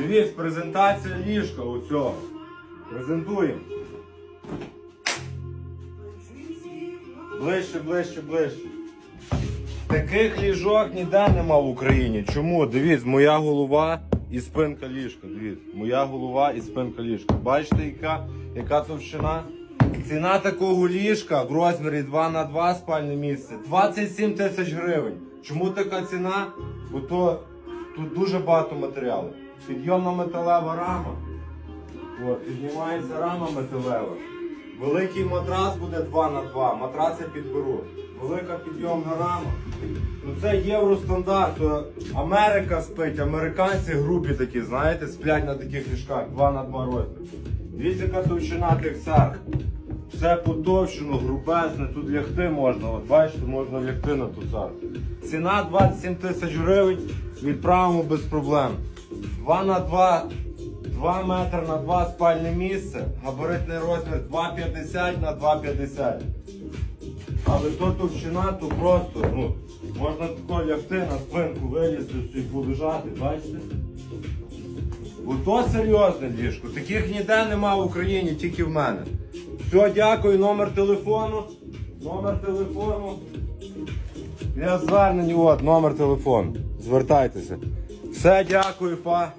Дивіться, презентація ліжка у цього. Презентуємо. Ближче, ближче, ближче. Таких ліжок ніде нема в Україні. Чому? Дивіться, моя голова і спинка ліжка. Дивіться, моя голова і спинка ліжка. Бачите, яка, яка товщина? Ціна такого ліжка в розмірі 2 на 2 спальне місце 27 тисяч гривень. Чому така ціна? Бо то тут дуже багато матеріалу. Підйомна металева рама. От, піднімається рама металева. Великий матрас буде 2 на 2, матрац я підберу. Велика підйомна рама. Ну це євростандарт. Америка спить, американці грубі такі, знаєте, сплять на таких ліжках 2 на 2 розмір. Дивіться, яка товщина тих сар. Все потовщено, грубезне, тут лягти можна. От бачите, можна лягти на ту сарку. Ціна 27 тисяч гривень, відправимо без проблем. 2 на 2 2 метри на 2 спальне місце, габаритний розмір 2,50 на 2,50. Але то товщина, то просто, ну, можна тако лягти на спинку, вилізти і полежати, бачите? Бо то серйозне ліжко. Таких ніде нема в Україні, тільки в мене. Все, дякую, номер телефону. Номер телефону. Я звернені, от, номер телефону. Звертайтеся. Все, дякую, па.